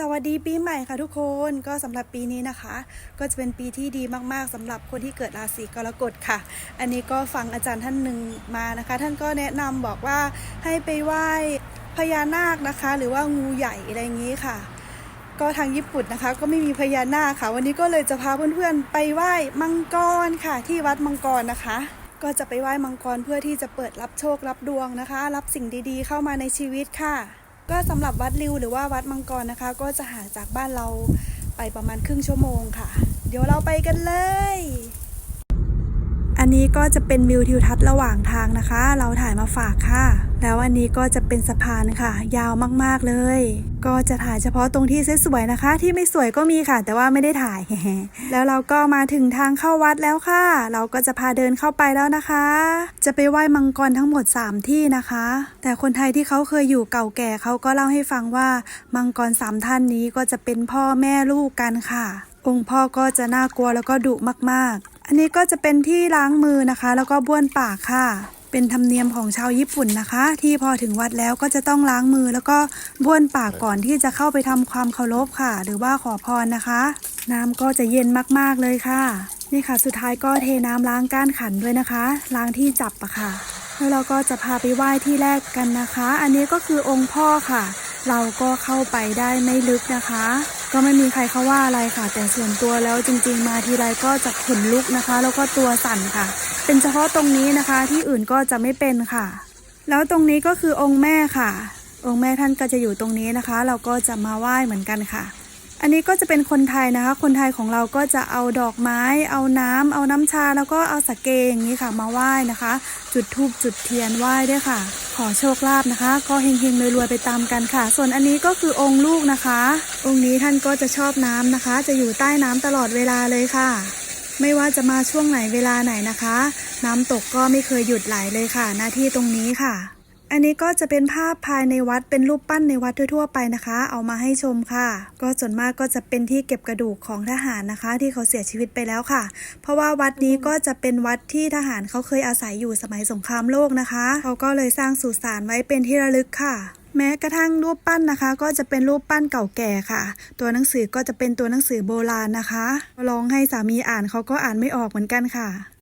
สวัสดีปีใหม่ค่ะทุกคนก็สำหรับปีนี้นะคะ ก็จะเป็นปีที่ดีมากๆสำหรับคนที่เกิดราศีกรกฎค่ะ อันนี้ก็ฟังอาจารย์ท่านหนึ่งมานะคะ ท่านก็แนะนำบอกว่าให้ไปไหว้พญานาคนะคะ หรือว่างูใหญ่อะไรอย่างนี้ค่ะ ก็ทางญี่ปุ่นนะคะ ก็ไม่มีพญานาคค่ะ วันนี้ก็เลยจะพาเพื่อนๆไปไหว้มังกรค่ะ ที่วัดมังกรนะคะก็จะไปไหว้มังกรเพื่อที่จะเปิดรับโชครับดวงนะคะ รับสิ่งดีๆ เข้ามาในชีวิตค่ะ ก็สำหรับวัดริวหรือว่าวัดมังกรนะคะ ก็จะห่างจากบ้านเราไปประมาณครึ่งชั่วโมงค่ะ เดี๋ยวเราไปกันเลย อันนี้ก็จะเป็นวิวทิวทัศน์ระหว่างทางนะคะ เราถ่ายมาฝากค่ะ แล้วอันนี้ก็จะเป็นสะพานค่ะ ยาวมากๆเลย ก็จะถ่ายเฉพาะตรงที่สวยๆนะคะ ที่ไม่สวยก็มีค่ะ แต่ว่าไม่ได้ถ่าย แล้วเราก็มาถึงทางเข้าวัดแล้วค่ะ เราก็จะพาเดินเข้าไปแล้วนะคะ จะไปไหว้มังกรทั้งหมด 3 ที่นะคะ แต่คนไทยที่เขาเคยอยู่เก่าแก่เขาก็เล่าให้ฟังว่ามังกรสามท่านนี้ก็จะเป็นพ่อแม่ลูกกันค่ะองค์พ่อก็จะน่ากลัวแล้วก็ดุมากๆ อันนี้ก็จะเป็นที่ล้างมือนะคะ แล้วก็บ้วนปากค่ะ เป็นธรรมเนียมของชาวญี่ปุ่นนะคะ ที่พอถึงวัดแล้วก็จะต้องล้างมือ แล้วก็บ้วนปากก่อนที่จะเข้าไปทำความเคารพค่ะ หรือว่าขอพรนะคะ น้ำก็จะเย็นมากๆเลยค่ะ นี่ค่ะ สุดท้ายก็เทน้ำล้างก้านขันด้วยนะคะ ล้างที่จับอะค่ะ แล้วเราก็จะพาไปไหว้ที่แรกกันนะคะ อันนี้ก็คือองค์พ่อค่ะ เราก็เข้าไปได้ไม่ลึกนะคะ ก็ไม่มีใครเขาว่าอะไรค่ะ แต่ส่วนตัวแล้วจริง ๆ มาทีไรก็จะขนลุกนะคะ แล้วก็ตัวสั่นค่ะ เป็นเฉพาะตรงนี้นะคะที่อื่นก็จะไม่เป็นค่ะ แล้วตรงนี้ก็คือองค์แม่ค่ะ องค์แม่ท่านก็จะอยู่ตรงนี้นะคะ เราก็จะมาไหว้เหมือนกันค่ะ อันนี้ก็จะเป็นคนไทยนะคะ คนไทยของเราก็จะเอาดอกไม้ เอาน้ำเอาน้ำชา แล้วก็เอาสกเกอย่างนี้ค่ะ มาไหว้นะคะ จุดธูปจุดเทียนไหว้ด้วยค่ะ ขอโชคลาภนะคะ ก็เฮงๆรวยๆไปตามกันค่ะ ส่วนอันนี้ก็คือองค์ลูกนะคะ องค์นี้ท่านก็จะชอบน้ำนะคะ จะอยู่ใต้น้ำตลอดเวลาเลยค่ะ ไม่ว่าจะมาช่วงไหนเวลาไหนนะคะ น้ำตกก็ไม่เคยหยุดไหลเลยค่ะ หน้าที่ตรงนี้ค่ะ อันนี้ก็จะเป็นภาพภายในวัดเป็นรูปปั้นในวัดทั่วๆไปนะคะ เอามาให้ชมค่ะ ก็ส่วนมากก็จะเป็นที่เก็บกระดูกของทหารนะคะ ที่เขาเสียชีวิตไปแล้วค่ะ เพราะว่าวัดนี้ก็จะเป็นวัดที่ทหารเขาเคยอาศัยอยู่สมัยสงครามโลกนะคะเขาก็เลยสร้างสุสานไว้เป็นที่ระลึกค่ะแม้กระทั่งรูปปั้นนะคะ ก็จะเป็นรูปปั้นเก่าแก่ค่ะ ตัวหนังสือก็จะเป็นตัวหนังสือโบราณนะคะ ลองให้สามีอ่านเขาก็อ่านไม่ออกเหมือนกันค่ะ